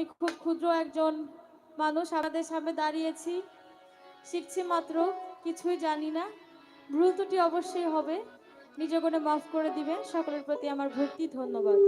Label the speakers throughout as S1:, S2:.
S1: আমি খুব ক্ষুদ্র একজন মানুষ আমাদের সামনে দাঁড়িয়েছি। শিখছি মাত্র, কিছুই জানি না। ভুল ত্রুটি অবশ্যই হবে। নিজ করে মাফ করে দিবেন। সকলের প্রতি আমার ভক্তি, ধন্যবাদ।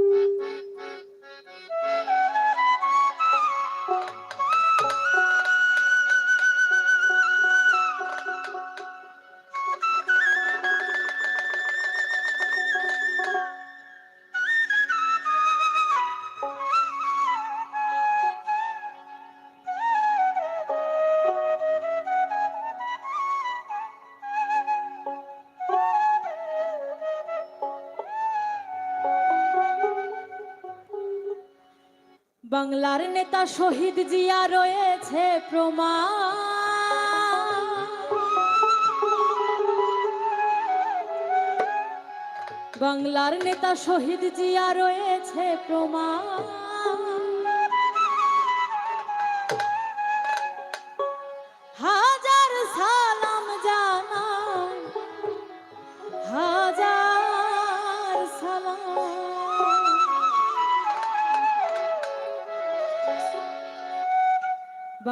S1: বাংলার নেতা শহীদ জিয়া রয়েছে প্রমাণ। বাংলার নেতা শহীদ জিয়া রয়েছে প্রমাণ।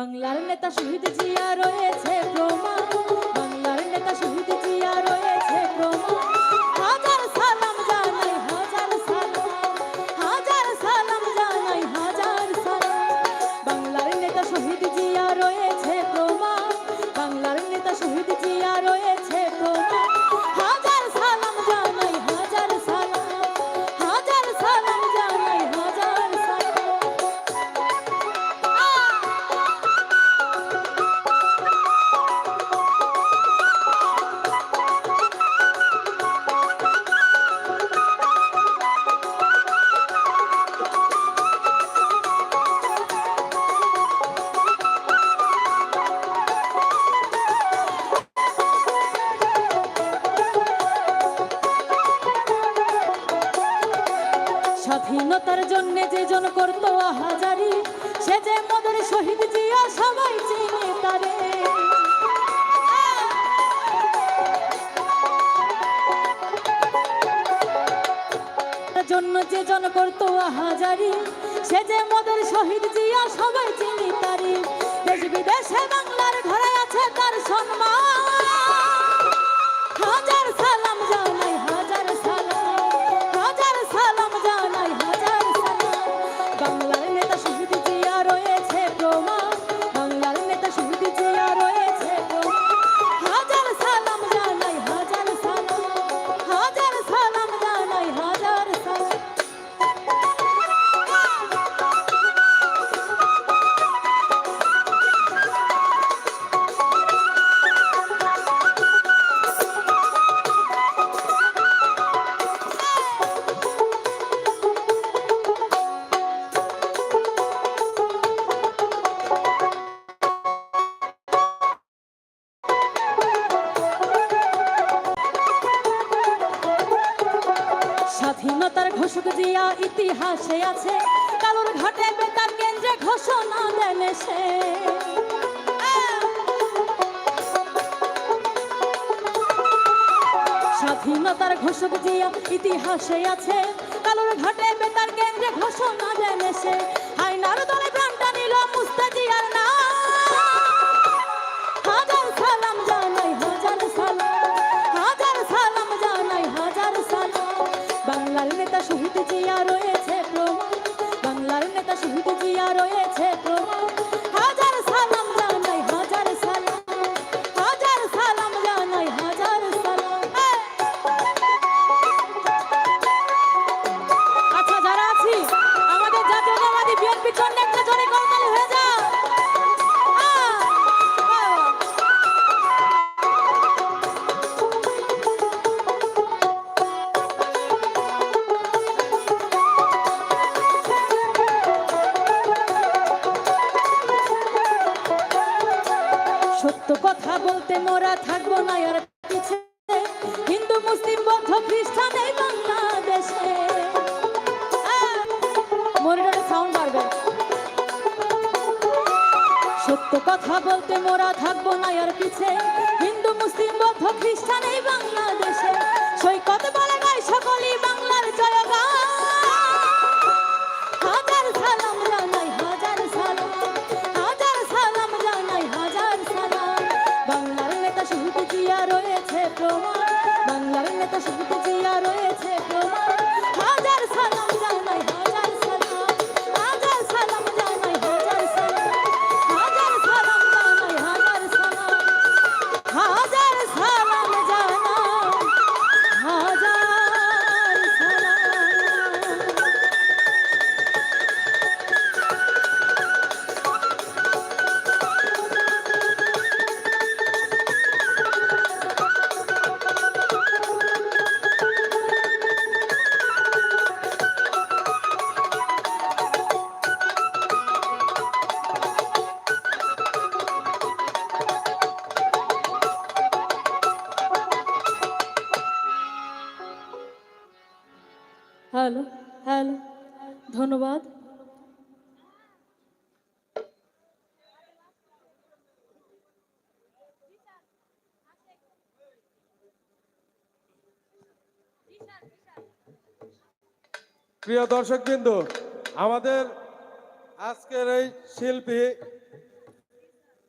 S1: বাংলার নেতা শহীদ জিয়া রয়েছে প্রমাণ স্বাধীনতার জন্য যে জন করত হাজারি, সে যে মদের শহীদ জিয়া সবাই চিনে তারে। জন্য যে জন করত হাজারি, সে যে মদের শহীদ জিয়া সবাই চিনি তারি। দেশ বিদেশে বাংলার ঘরে আছে তার সম্মান। হাজার সালাম জানাই স্বাধীনতার ঘোষক জিয়া ইতিহাসে আছে। কালোর ঘাটে বেতার কেন্দ্রে ঘোষণা দেন সে আইনার দলে প্রাণটা নিল মুস্তাজিয়ার না হাজার সালাম জানাই, হাজার সালাম। বাংলার নেতা শহীদ জিয়া রয়েছে। ধন্যবাদ।
S2: প্রিয় দর্শক বিন্দু আমাদের আজকের এই শিল্পী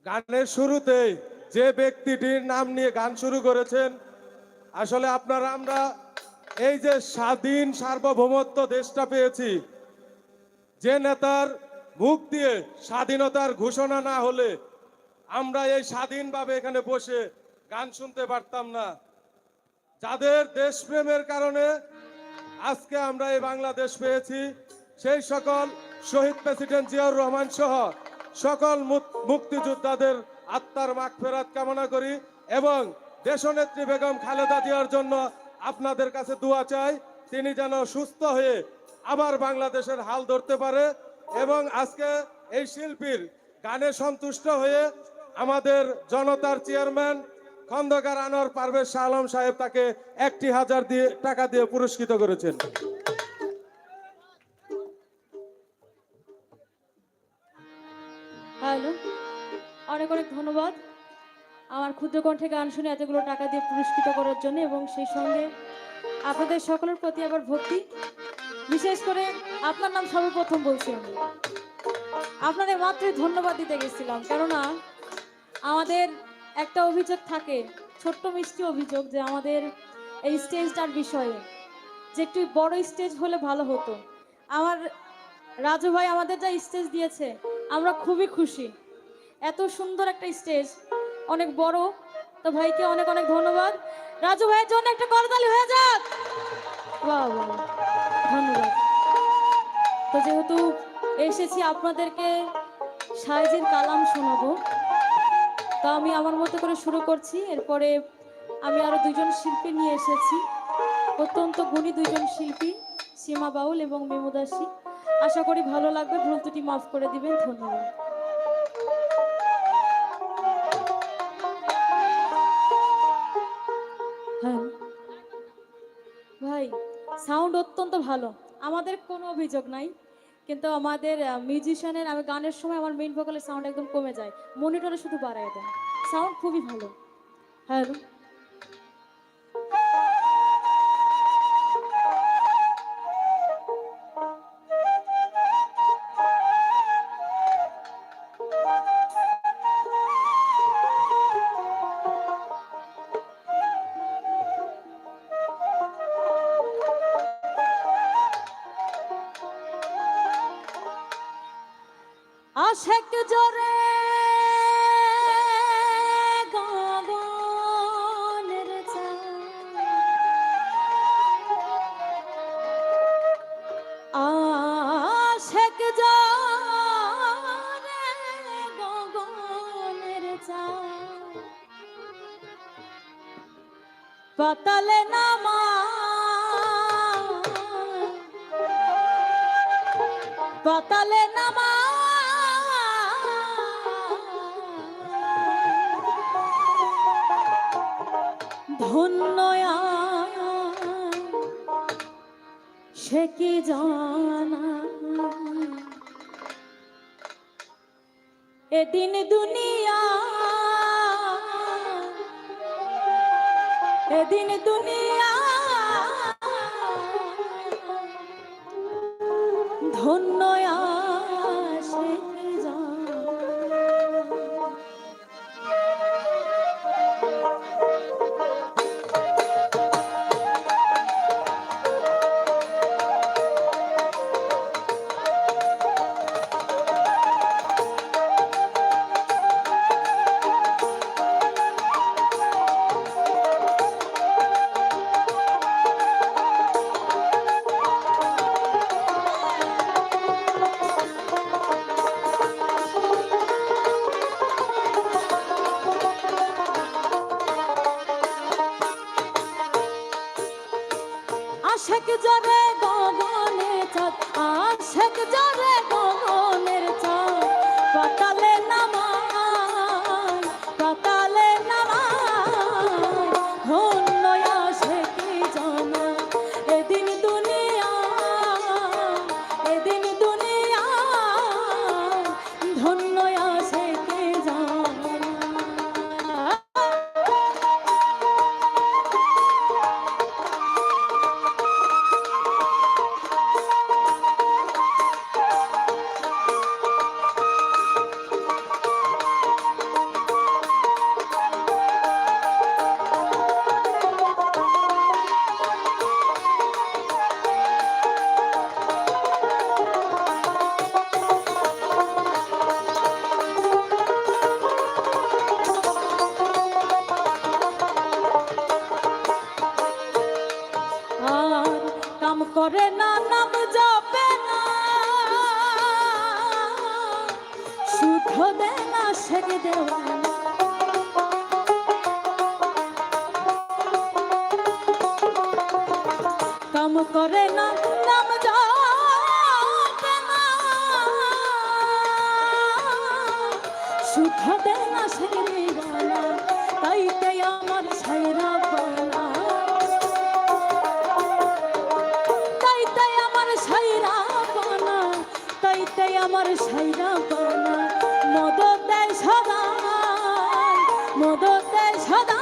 S2: গানের শুরুতেই যে ব্যক্তিটির নাম নিয়ে গান শুরু করেছেন, আসলে আপনারা আমরা এই যে স্বাধীন সার্বভৌমত্ব দেশটা পেয়েছি যে নেতার মুখ দিয়ে স্বাধীনতার ঘোষণা না হলে আমরা এই স্বাধীনভাবে এখানে বসে গান শুনতে পারতাম না। যাদের দেশপ্রেমের কারণে আজকে আমরা এই বাংলাদেশ পেয়েছি, সেই সকল শহীদ প্রেসিডেন্ট জিয়াউর রহমান সহ সকল মুক্তিযোদ্ধাদের আত্মার মাগ ফেরাত কামনা করি এবং দেশনেত্রী বেগম খালেদা জিয়ার জন্য আপনাদের কাছে দোয়া চাই, তিনি যেন সুস্থ হয়ে আবার বাংলাদেশের হাল ধরতে পারে এবং আজকে এই শিল্পীর গানে সন্তুষ্ট হয়ে আমাদের জনতার চেয়ারম্যান খন্দকার আনোয়ার পারভেজ শাহ আলম সাহেব তাকে একটি হাজার দিয়ে টাকা দিয়ে পুরস্কৃত করেছেন।
S1: হ্যালো, অনেক অনেক ধন্যবাদ। আমার ক্ষুদ্র কণ্ঠে গান শুনে এতগুলো টাকা দিয়ে পুরস্কৃত করার জন্য এবং সেই সঙ্গে আপনাদের সকলের প্রতি আবার ভক্তি। বিশেষ করে আপনার নাম সর্বপ্রথম বলছি আমি। আপনাদের মাত্রই ধন্যবাদ দিতে গেছিলাম। কেননা আমাদের একটা অভিযোগ থাকে, ছোট্ট মিষ্টি অভিযোগ, যে আমাদের এই স্টেজটার বিষয়ে, যে একটু বড় স্টেজ হলে ভালো হতো। আমার রাজু ভাই আমাদের যা স্টেজ দিয়েছে, আমরা খুবই খুশি। এত সুন্দর একটা স্টেজ, অনেক বড়। তো ভাইকে অনেক অনেক ধন্যবাদ। রাজু ভাইয়ের জন্য একটা করতালি হয়ে যাক! বাহ বাহ ধন্যবাদ। তো যেহেতু এসেছি আপনাদেরকে সাইজের কালাম শোনাবো, তো আমি আমার মতো করে শুরু করছি। এরপরে আমি আরও দুজন শিল্পী নিয়ে এসেছি। অত্যন্ত গুণী দুজন শিল্পী, সীমা বাউল এবং মেমুদাসী আশা করি ভালো লাগবে, ভুল দুটি মাফ করে দিবেন। ধন্যবাদ। ভালো। আমাদের কোনো অভিযোগ নাই। কিন্তু আমাদের মিউজিশিয়ানের আমি গানের সময় আমার মেইন ভোকালের সাউন্ড একদম কমে যায়। মনিটরে শুধু বাড়াই দেয়। সাউন্ড খুবই ভালো। হ্যালো পাতালে নামা। পাতালে নামা। ধন্যয়া সে কি জানা? এদিন দুনিয়া এদিন দুনিয়া সাইরা পানা তাই তাই আমার সাইরা পানা। মদত দেয় সদা মদত দেয় সদা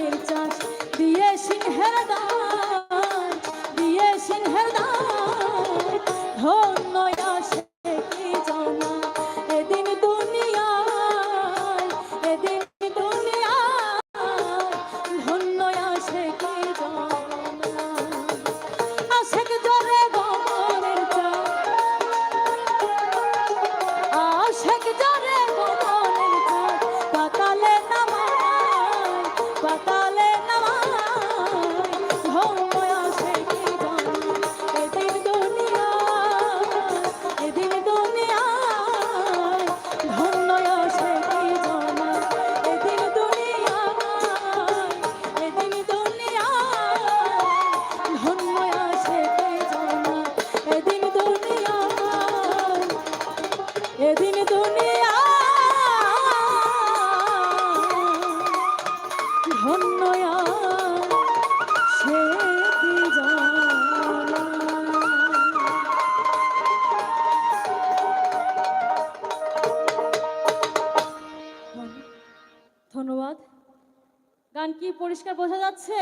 S1: গান কি পরিষ্কার বোঝা যাচ্ছে?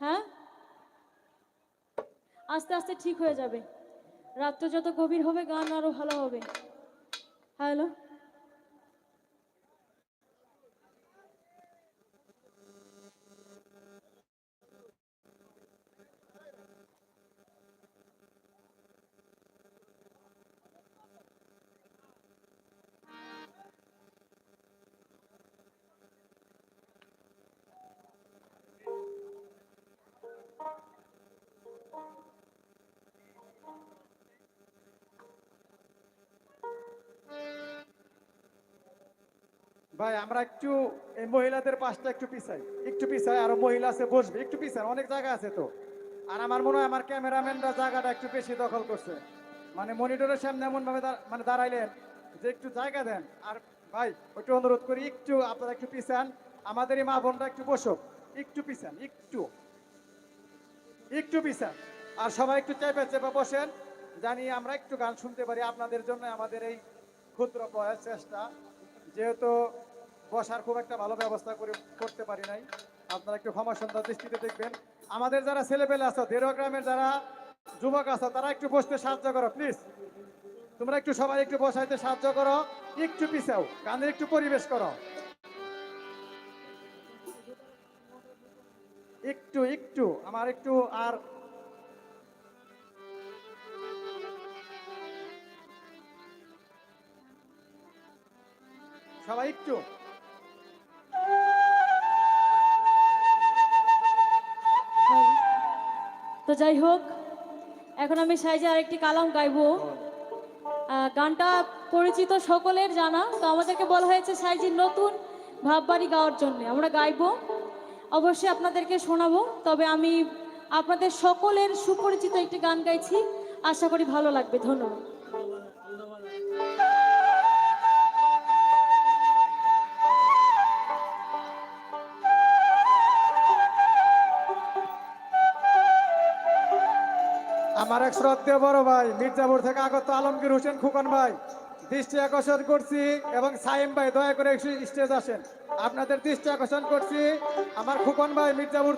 S1: হ্যাঁ? আস্তে আস্তে ঠিক হয়ে যাবে। রাত্র যত গভীর হবে, গান আরও ভালো হবে। হ্যালো? ভাই, আমরা একটু, এই মহিলাদের পাশটা একটু পিছাই। একটু পিছাই, আরও মহিলা আছে, বসবে। একটু পিছাই অনেক জায়গা আছে তো। আর আমার মনে হয় আমার ক্যামেরাম্যানরা জায়গাটা একটু বেশি দখল করছে। মানে মনিটরের সামনে এমন ভাবে মানে দাঁড়াইলেন যে একটু জায়গা দেন। আর ভাই, একটু অনুরোধ করি, একটু আপনারা একটু পিছান। আমাদের এই মা বোনরা একটু বসো। একটু পিছান, একটু। একটু পিছান। আর সবাই একটু চেপে চেপে বসেন। জানি আমরা একটু গান শুনতে পারি। আপনাদের জন্য আমাদের এই ক্ষুদ্র প্রয়াস চেষ্টা। যেহেতু বসার খুব একটা ভালো ব্যবস্থা করে করতে পারি নাই। আপনারা একটু ক্ষমা সুন্দর দৃষ্টিতে দেখবেন। আমাদের যারা ছেলেপেলে আছো, দেড় গ্রামের যারা যুবক আছো, তারা একটু বসতে সাহায্য করো প্লিজ তোমরা একটু সবাই একটু বসাইতে সাহায্য করো, একটু পিছাও গানের একটু পরিবেশ করো। একটু একটু, আমার একটু আর সবাই একটু।
S3: তো যাই হোক, এখন আমি সাইজে আরেকটি কালাম গাইব। গানটা পরিচিত সকলের জানা, তো আমাদেরকে বলা হয়েছে সাইজি নতুন ভাববাড়ি গাওয়ার জন্য। আমরা গাইব, অবশ্যই আপনাদেরকে শোনাবো, তবে আমি আপনাদের সকলের সুপরিচিত একটি গান গাইছি। আশা করি ভালো লাগবে। ধন্যবাদ।
S1: আমার এক বড় ভাই। মির্জাপুর থেকে আগত আলমগীর হোসেন খুকন ভাই। দৃষ্টি আকর্ষণ করছি এবং সাইম ভাই, দয়া করে স্টেজ আসেন। আপনাদের দৃষ্টি আকর্ষণ করছি। আমার খুকন ভাই, মির্জাপুর